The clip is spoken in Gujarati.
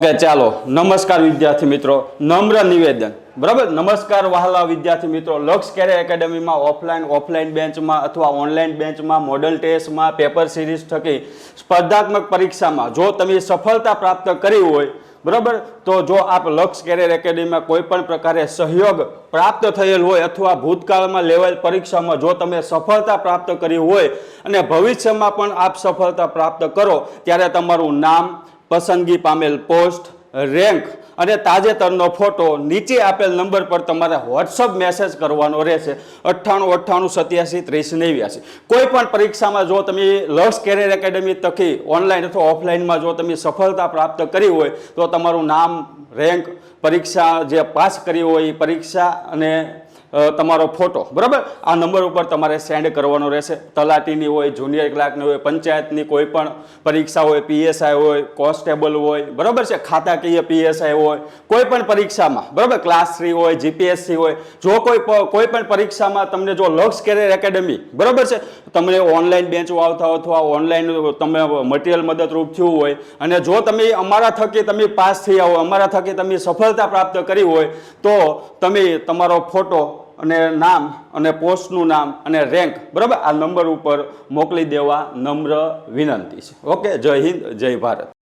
ઓકે ચાલો, નમસ્કાર વિદ્યાર્થી મિત્રો, નમ્ર નિવેદન. બરાબર? નમસ્કાર વહાલા વિદ્યાર્થી મિત્રો, લક્ષ કેરે એકેડમીમાં ઓફલાઈન ઓફલાઈન બેન્ચમાં અથવા ઓનલાઈન બેન્ચમાં મોડલ ટેસ્ટમાં, પેપર સિરીઝ થકી, સ્પર્ધાત્મક પરીક્ષામાં, જો તમે સફળતા પ્રાપ્ત કરી હોય, બરાબર? તો જો આપ લક્ષ કેરિયર એકેડમીમાં કોઈ પણ પ્રકારે સહયોગ પ્રાપ્ત થયેલ હોય અથવા ભૂતકાળમાં લેવાયેલ પરીક્ષામાં જો તમે સફળતા પ્રાપ્ત કરી હોય અને ભવિષ્યમાં પણ આપ સફળતા પ્રાપ્ત કરો, ત્યારે તમારું નામ પસંદગી પામેલ પોસ્ટ, રેન્ક અને તાજેતરનો ફોટો નીચે આપેલ નંબર પર તમારે વોટ્સઅપ મેસેજ કરવાનો રહેશે. અઠ્ઠાણું અઠ્ઠાણું, સત્યાસી, ત્રીસ, નેવ્યાસી. કોઈ પણ પરીક્ષામાં જો તમે લક્ષ કેરિયર એકેડેમી તકી ઓનલાઈન અથવા ઓફલાઈનમાં જો તમે સફળતા પ્રાપ્ત કરી હોય, તો તમારું નામ, રેન્ક, પરીક્ષા જે પાસ કરી હોય, એ પરીક્ષા અને તમારો ફોટો, બરાબર? આ નંબર ઉપર તમારે સેન્ડ કરવાનો રહેશે. તલાટીની હોય જુનિયર ક્લાર્કની હોય, પંચાયતની કોઈ પણ પરીક્ષા હોય પીએસઆઈ હોય કોન્સ્ટેબલ હોય, બરાબર છે? ખાતાકીય પીએસઆઈ હોય, કોઈ પણ પરીક્ષામાં, બરાબર? ક્લાસ થ્રી હોય જીપીએસસી હોય, જો કોઈ કોઈ પણ પરીક્ષામાં તમને જો લક્ષ કેરિયર એકેડમી બરાબર છે? તમને ઓનલાઈન બેન્ચ આવતા અથવા ઓનલાઈન તમે મટીરિયલ મદદરૂપ થયું હોય, અને જો તમે અમારા થકી તમે પાસ થયા હોય, અમારા થકી તમે સફળતા પ્રાપ્ત કરી હોય, તો તમે તમારો ફોટો અને નામ અને પોસ્ટનું નામ અને રેન્ક બરાબર? આ નંબર ઉપર મોકલી દેવા નમ્ર વિનંતી છે. ઓકે? જય હિન્દ, જય ભારત.